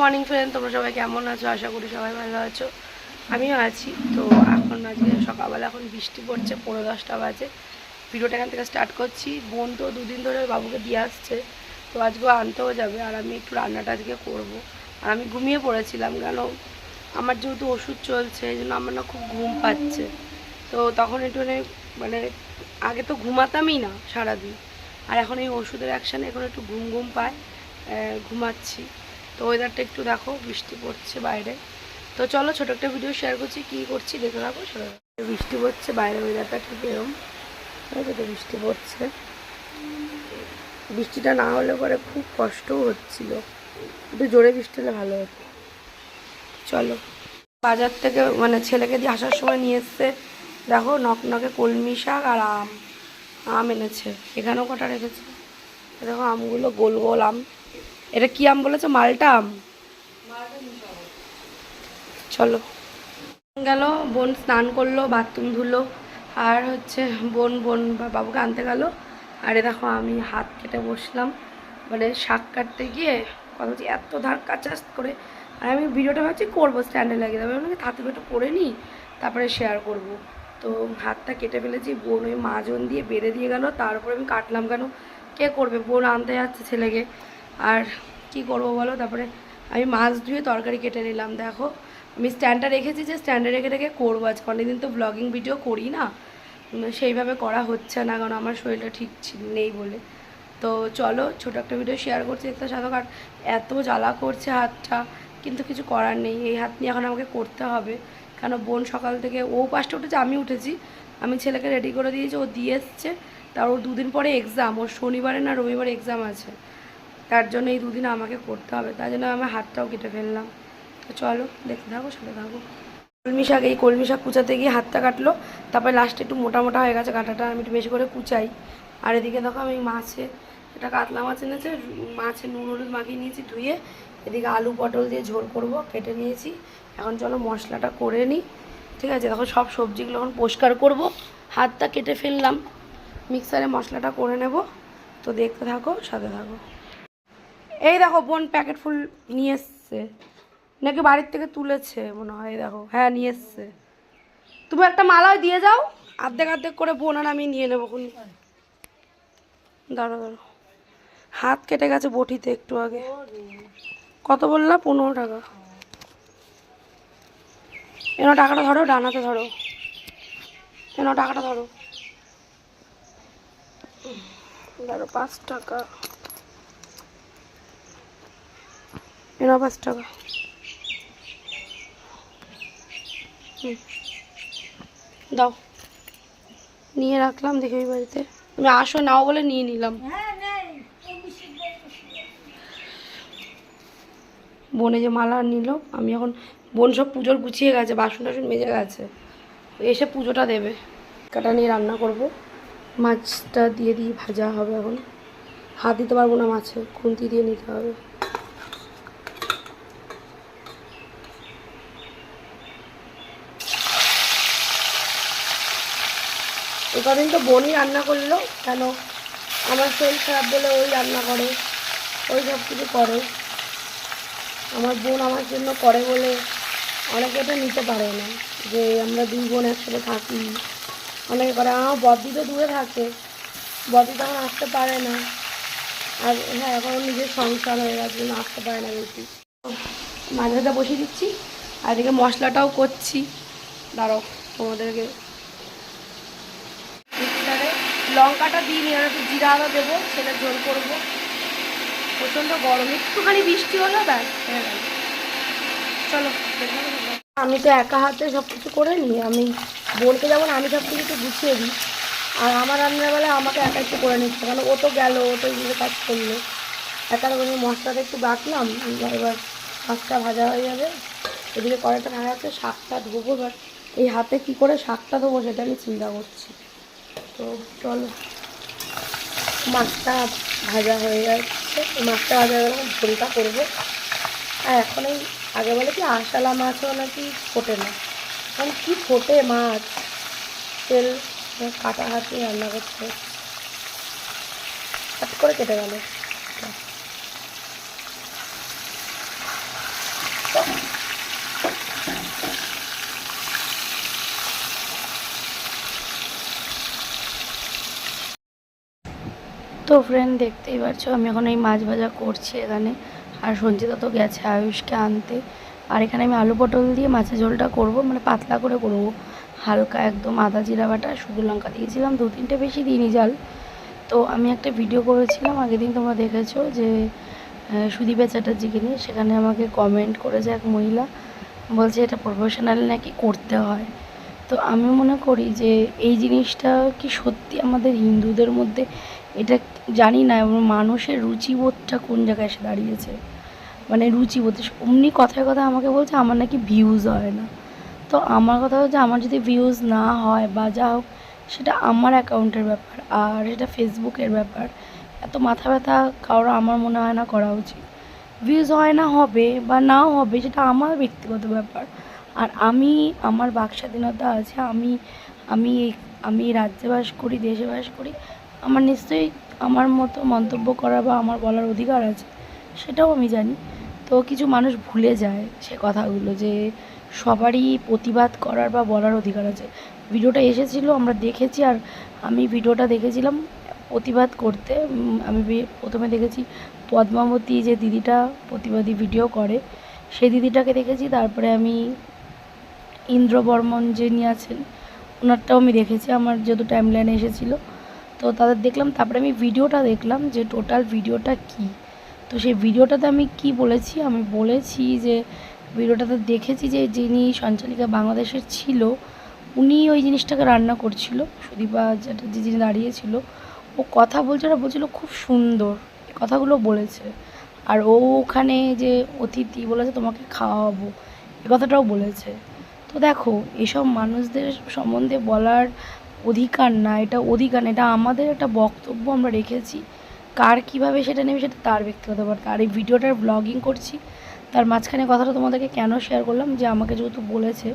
Morning friend তোমরা সবাই কেমন আছো? আশা করি সবাই ভালো আছো। আমিও আছি। তো এখন আজকে সকালবেলা এখন বৃষ্টি পড়ছে পনেরো দশটা বাজে। ভিডিওটা এখান থেকে স্টার্ট করছি। বোন তো দুদিন ধরে বাবুকে দিয়ে আসছে। তো আজকেও আনতেও যাবে। আর আমি একটু রান্নাটা আজকে করব। আর আমি ঘুমিয়ে পড়েছিলাম, কেন? আমার যেহেতু ওষুধ চলছে, এই জন্য আমার না খুব ঘুম পাচ্ছে। তো তখন একটু মানে আগে তো ঘুমাতামই না সারাদিন। আর এখন এই ওষুধের অ্যাকশানে এখন একটু ঘুম ঘুম পায়। ঘুমাচ্ছি। তো ওয়েদারটা একটু দেখো, বৃষ্টি পড়ছে বাইরে। তো চলো ছোটো একটা ভিডিও শেয়ার করছি, কী করছি দেখে রাখো। সেটা বৃষ্টি পড়ছে, বাইরে ওয়েদারটা ঠিক এরম। তো বৃষ্টি পড়ছে। বৃষ্টিটা না হলে পরে খুব কষ্টও হচ্ছিল। একটু জোরে বৃষ্টি হলে ভালো হতো। চলো। বাজার থেকে মানে ছেলেকে দিয়ে আসার সময় নিয়ে এসছে। দেখো, নক নকে কলমি শাক আর আম। আম এনেছে। এখানেও কটা রেখেছে। দেখো, আমগুলো গোল গোল আম। এটা কি আম বলেছে? মালটা আম? চলো। গেল বোন স্নান করল বাথরুম ধুলো আর হচ্ছে বোন বোন বা বাবুকে আনতে গেল। আর দেখো আমি হাত কেটে বসলাম। মানে শাক কাটতে গিয়ে কথা হচ্ছে এত ধার কাচাস করে। আর আমি ভিডিওটা ভাবছি করব স্ট্যান্ডে লাগিয়ে দেবো। আমি হাতে একটু করে নিই তারপরে শেয়ার করব। তো হাতটা কেটে ফেলেছি বোন ওই মাজন দিয়ে বেড়ে দিয়ে গেল। তারপরে আমি কাটলাম কেন? কে করবে? বোন আনতে যাচ্ছে ছেলেকে। আর কি করব বলো? তারপরে আমি মাছ ধুয়ে তরকারি কেটে নিলাম, দেখো। আমি স্ট্যান্ডটা রেখেছি যে স্ট্যান্ডে রেখে রেখে করব আজকে। অনেকদিন তো ব্লগিং ভিডিও করি না। সেইভাবে করা হচ্ছে না, কারণ আমার শরীরটা ঠিক নেই বলে। তো চলো, ছোটো একটা ভিডিও শেয়ার করছি একটা সাথে কাট এত জ্বালা করছে হাতটা। কিন্তু কিছু করার নেই। এই হাত নিয়ে এখন আমাকে করতে হবে। কেন, বোন সকাল থেকে, ও পাঁচটা উঠেছে, আমি উঠেছি। আমি ছেলেকে রেডি করে দিয়েছি, ও দিয়ে এসছে। তার ওর দুদিন পরে এক্সাম ওর শনিবারে না রবিবারে এক্সাম আছে। তার জন্য এই দুদিন আমাকে করতে হবে তার জন্য আমার হাতটাও কেটে ফেললাম। তো চলো, দেখতে থাকো, সাথে থাকো। কলমি শাক, এই কলমি শাক কুচাতে গিয়ে হাতটা কাটলো, তারপরে লাস্টে একটু মোটা মোটা হয়ে গেছে কাঁটাটা, আমি একটু বেশি করে কুচাই। আর এদিকে দেখো আমি মাছে এটা কাতলা মাছ এনেছে, মাছে নুন হলুদ মাখিয়ে নিয়েছি, ধুয়ে এদিকে আলু পটল দিয়ে ঝোল করব, কেটে নিয়েছি। এখন চলো মশলাটা করে নিই ঠিক আছে, দেখো সব সবজিগুলো এখন পরিষ্কার করব। হাতটা কেটে ফেললাম মিক্সারে মশলাটা করে নেব। তো দেখতে থাকো, সাথে থাকো। এই দেখো বোন প্যাকেট ফুল নিয়ে এসছে। নাকি বাড়ির থেকে তুলেছে মনে হয় দেখো। হ্যাঁ নিয়ে এসছে। তুমি একটা মালাও দিয়ে যাও, আর্ধেক আর্ধেক করে বোন আর আমি নিয়ে নেব খুনি। দাঁড়ো দাঁড়ো হাত কেটে গেছে বটিতে একটু আগে। কত বললা? পনেরো টাকা। এন টাকাটা ধরো, ডানাতে ধরো। এন টাকাটা ধরো। ধরো পাঁচ টাকা। এন পাঁচ টাকা। দাও। নিয়ে রাখলাম, দেখি ওই বাড়িতে। তুমি আসো, নাও বলে নিয়ে নিলাম। বোনে যে মালা নিল, আমি এখন বোন সব পুজোর গুছিয়ে গেছে, বাসন টাসন মেজে গেছে। এসে পুজোটা দেবে। কাটা নিয়ে রান্না করব। মাছটা দিয়ে দিয়ে ভাজা হবে এখন। হাত দিতে পারব না মাছে খুন্তি দিয়ে নিতে হবে। এ কদিন তো বোনই রান্না করল, কেন? আমার শরীর খারাপ বলে ওই রান্না করে, ওই সব কিছু করে। আমার বোন আমার জন্য করে বলে অনেকে এটা নিতে পারে না, যে আমরা দুই বোন একসাথে থাকি। অনেকে করে, আমার বদি তো দূরে থাকে বদি তখন আসতে পারে না। আর হ্যাঁ এখন নিজের সংসার হয়ে গেছে, জন্য আসতে পারে না বেশি। মাঝে বসিয়ে দিচ্ছি, আর এদিকে মশলাটাও করছি। দাঁড়াও, তোমাদেরকে লঙ্কাটা দিই নি আর একটু জিরা আদা দেবো, সেটা ঝোল করব। প্রচণ্ড গরম, একটুখানি বৃষ্টি হলো, ব্যাস চলো আমি তো একা হাতে সব কিছু করে নিই, আমি বোনকে যেমন আমি সব কিছু একটু গুছিয়ে দিই, আর আমার রান্নাবেলায় আমাকে একা একটু করে নিচ্ছে, কারণ ও তো গেল, ও তো এইগুলো কাজ করল। একা করে মশলাটা একটু বাটলাম এবার মাছটা ভাজা হয়ে যাবে। এদিকে কড়াইটা ভাজা আছে শাকটা ধোবো, এবার এই হাতে কি করে শাকটা ধোবো সেটা আমি চিন্তা করছি। তো চলো। মাছটা ভাজা হয়ে যাচ্ছে। মাছটা ভাজা হয়ে ঝোলটা করব। আর এখন এই আগে বলে কি আশালা মাছও নাকি ফোটে না। এখন কী ফোটে মাছ? তেল কাটা হাতে রান্না করছে হাট করে কেটে গেল। তো ফ্রেন্ড দেখতেই পাচ্ছ আমি এখন এই মাছ ভাজা করছি এখানে। আর সঞ্চিতা তো গেছে আয়ুষকে আনতে। আর এখানে আমি আলু পটল দিয়ে মাছের ঝোলটা করব মানে পাতলা করে করব। হালকা একদম আদা, জিরা বাটা, শুকনো লঙ্কা দিয়েছিলাম, দু তিনটে বেশি দিইনি জাল তো আমি একটা ভিডিও করেছিলাম, আগের দিন তোমরা দেখেছ যে সুদীপা চ্যাটার্জিকে নিয়ে। সেখানে আমাকে কমেন্ট করেছে এক মহিলা, বলছে এটা প্রফেশনাল নাকি করতে হয়। তো আমি মনে করি যে, এই জিনিসটা কি সত্যি আমাদের হিন্দুদের মধ্যে এটা জানি না মানুষের রুচিবোধটা কোন জায়গায় এসে দাঁড়িয়েছে? মানে রুচিবোধ, অমনি কথায় কথা আমাকে বলছে, আমার নাকি ভিউজ হয় না। তো আমার কথা হচ্ছে, আমার যদি ভিউজ না হয় বা যা হোক, সেটা আমার অ্যাকাউন্টের ব্যাপার, আর সেটা ফেসবুকের ব্যাপার। এত মাথা ব্যথা কারোর আমার মনে হয় না করা উচিত। ভিউজ হয় না, হবে বা নাও হবে, সেটা আমার ব্যক্তিগত ব্যাপার। আর আমি, আমার বাক স্বাধীনতা আছে, আমি আমি আমি রাজ্যে বাস করি দেশে বাস করি আমার নিশ্চয়ই আমার মতো মন্তব্য করা বা আমার বলার অধিকার আছে, সেটাও আমি জানি। তো কিছু মানুষ ভুলে যায় সে কথাগুলো যে সবারই প্রতিবাদ করার বা বলার অধিকার আছে। ভিডিওটা এসেছিল, আমরা দেখেছি আর আমি ভিডিওটা দেখেছিলাম প্রতিবাদ করতে। আমি প্রথমে দেখেছি পদ্মাবতী যে দিদিটা প্রতিবাদী ভিডিও করে, সেই দিদিটাকে দেখেছি। তারপরে আমি ইন্দ্র বর্মন যিনি আছেন, ওনারটাও আমি দেখেছি। আমার যেহেতু টাইম লাইনে এসেছিল তো তাদের দেখলাম, তারপরে আমি ভিডিওটা দেখলাম যে টোটাল ভিডিওটা কী। তো সেই ভিডিওটাতে আমি কি বলেছি? আমি বলেছি যে ভিডিওটাতে দেখেছি যে যিনি সঞ্চালিকা বাংলাদেশের ছিল, উনি ওই জিনিসটাকে রান্না করছিল, সুদীপা চ্যাটার্জি যিনি দাঁড়িয়েছিল ও কথা বলছে ওরা বলছিল খুব সুন্দর কথাগুলো বলেছে। আর ও ওখানে যে অতিথি বলেছে, তোমাকে খাওয়াবো এ কথাটাও বলেছে। তো দেখো, এসব মানুষদের সম্বন্ধে বলার অধিকার না, এটা অধিকার না, এটা আমাদের একটা বক্তব্য আমরা রেখেছি। কার কীভাবে সেটা নেবে সেটা তার ব্যক্তিগত ব্যাপার। আর এই ভিডিওটার ব্লগিং করছি, তার মাঝখানে কথাটা তোমাদেরকে কেন শেয়ার করলাম, যে আমাকে যেহেতু বলেছে,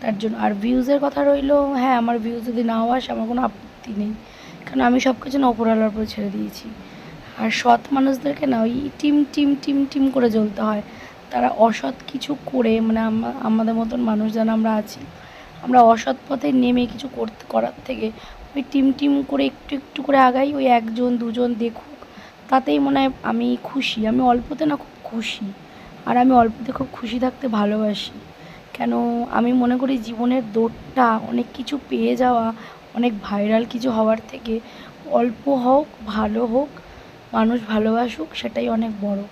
তার জন্য। আর ভিউজের কথা রইল হ্যাঁ আমার ভিউজ যদি নাও আসে, আমার কোনো আপত্তি নেই। কারণ আমি সব কিছু না ওপরওয়ালার উপরে ছেড়ে দিয়েছি। আর সৎ মানুষদেরকে না, ওই টিম টিম টিম টিম করে জ্বলতে হয়। তারা অসৎ কিছু করে মানে আমাদের মতন মানুষ যারা আমরা আছি আমরা অসৎ পথে নেমে কিছু করতে, করার থেকে ওই টিম টিম করে একটু একটু করে আগাই, ওই একজন দুজন দেখুক। তাতেই মনে হয় আমি খুশি। আমি অল্পতে না, খুব খুশি। আর আমি অল্পতে খুব খুশি থাকতে ভালোবাসি। কেন আমি মনে করি জীবনের দৌড়টা অনেক কিছু পেয়ে যাওয়া, অনেক ভাইরাল কিছু হওয়ার থেকে অল্প হোক, ভালো হোক, মানুষ ভালোবাসুক, সেটাই অনেক বড়।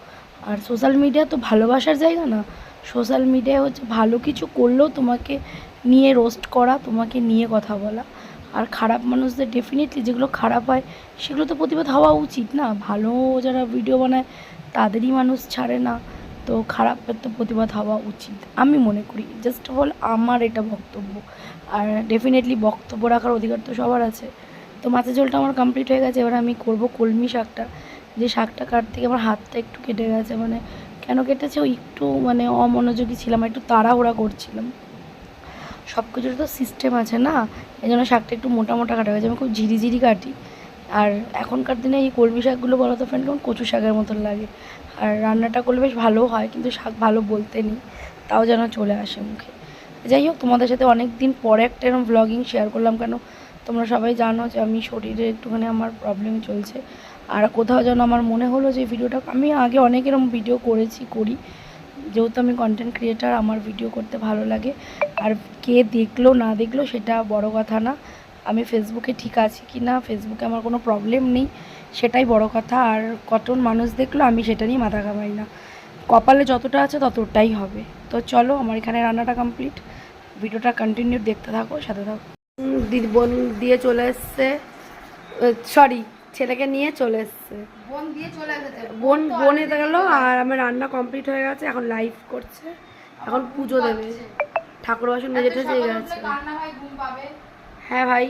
আর সোশ্যাল মিডিয়া তো ভালোবাসার জায়গা না। সোশ্যাল মিডিয়া হচ্ছে ভালো কিছু করলেও তোমাকে নিয়ে রোস্ট করা, তোমাকে নিয়ে কথা বলা। আর খারাপ মানুষদের ডেফিনেটলি যেগুলো খারাপ হয়, সেগুলো তো প্রতিবাদ হওয়া উচিত না। ভালো যারা ভিডিও বানায়, তাদেরই মানুষ ছাড়ে না। তো খারাপের তো প্রতিবাদ হওয়া উচিত, আমি মনে করি। জাস্ট অল আমার এটা বক্তব্য। আর ডেফিনেটলি বক্তব্য রাখার অধিকার তো সবার আছে। তো মাছের ঝোলটা আমার কমপ্লিট হয়ে গেছে, এবার আমি করব কলমি শাকটা। যে শাকটা কাটতে গিয়ে আমার হাতটা একটু কেটে গেছে মানে কেন কেটেছে ওই একটু মানে অমনোযোগী ছিলাম, একটু তাড়াহুড়া করছিলাম। সব কিছুর তো সিস্টেম আছে না? এই জন্য শাকটা একটু মোটা মোটা কাটা গেছে আমি খুব ঝিরিঝিরি কাটি। আর এখনকার দিনে এই কলমি শাকগুলো বলো তো ফ্রেন্ড কেমন কচু শাকের মতন লাগে। আর রান্নাটা করলে বেশ ভালো হয়, কিন্তু শাক ভালো বলতে নেই। তাও যেন চলে আসে মুখে। যাই হোক, তোমাদের সাথে অনেক দিন পরে একটা এরকম ব্লগিং শেয়ার করলাম। কেন? তোমরা সবাই জানো যে আমি শরীরে একটুখানি আমার প্রবলেম চলছে। আর কোথাও যেন আমার মনে হলো যে ভিডিওটা আমি আগে অনেক এরকম ভিডিও করেছি, করি। যেহেতু আমি কন্টেন্ট ক্রিয়েটার আমার ভিডিও করতে ভালো লাগে। আর কে দেখল, না দেখল, সেটা বড় কথা না। আমি ফেসবুকে ঠিক আছি কি না ফেসবুকে আমার কোনো প্রবলেম নেই, সেটাই বড় কথা। আর কজন মানুষ দেখল, আমি সেটা নিয়ে মাথা ঘামাই না। কপালে যতটা আছে, ততটাই হবে। তো চলো, আমার এখানে রান্নাটা কমপ্লিট ভিডিওটা কন্টিনিউ দেখতে থাকো, সাথে থাকো। বোন দিয়ে চলে এসছে। সরি ছেলেকে নিয়ে চলে এসছে। বোন দিয়ে চলে এসেছে বোন বোন এতে গেল আর আমার রান্না কমপ্লিট হয়ে গেছে এখন লাইভ করছে। এখন পুজো দেবে। ঠাকুর বাসন মেজে ঠেজে গেছে হয় ভাই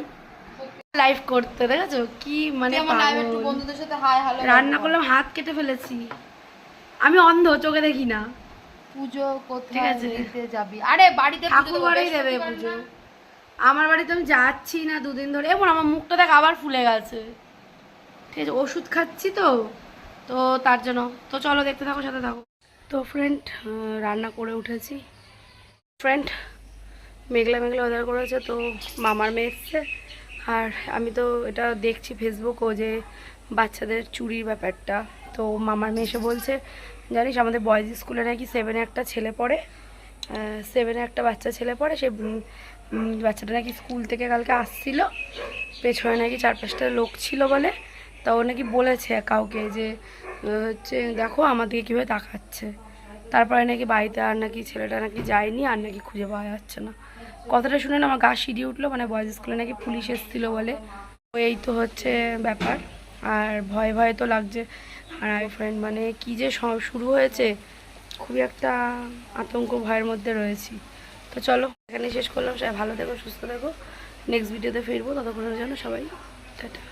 লাইভ করতে দেখেছ? কি মানে রান্না করলাম হাত কেটে ফেলেছি। আমি অন্ধ চোখে দেখি না। পুজো কোথায়। দিতে যাবি? আরে বাড়িতে ঠাকুর দেবো, দেবে পুজো। আমার বাড়িতে আমি যাচ্ছি না দুদিন ধরে। এবার আমার মুখটা দেখ আবার ফুলে গেছে। ঠিক আছে, ওষুধ খাচ্ছি তো তো তার জন্য, তো চলো দেখতে থাকো, সাথে থাকো। তো ফ্রেন্ড রান্না করে উঠেছি। ফ্রেন্ড মেঘলা মেঘলা ওয়েদার করেছে, তো মামার মেয়ে এসছে। আর আমি তো এটা দেখছি ফেসবুকও যে বাচ্চাদের চুরির ব্যাপারটা। তো মামার মেয়ে এসে বলছে, জানিস আমাদের বয়েজ স্কুলে নাকি সেভেনে একটা ছেলে পড়ে সেভেনে একটা বাচ্চা ছেলে পড়ে, সে বাচ্চাটা নাকি স্কুল থেকে কালকে আসছিল। পেছনে নাকি চার পাঁচটা লোক ছিল বলে। তা ও নাকি বলেছে কাউকে যে হচ্ছে দেখো আমাদেরকে কীভাবে তাকাচ্ছে। তারপরে নাকি বাড়িতে আর নাকি ছেলেটা নাকি যায়নি আর নাকি খুঁজে পাওয়া যাচ্ছে না। কথাটা শুনে না আমার গা সিঁড়ি উঠল মানে বয়েজ স্কুলে নাকি পুলিশ এসেছিল বলে। এই তো হচ্ছে ব্যাপার। আর ভয় ভয় তো লাগছে। আর আই ফ্রেন্ড মানে কী যে শুরু হয়েছে, খুবই একটা আতঙ্ক ভয়ের মধ্যে রয়েছি। তো চলো এখানে শেষ করলাম। সবাই ভালো থেকো, সুস্থ থেকো। নেক্সট ভিডিওতে ফিরবো। ততক্ষণের জন্য সবাই, টাটা।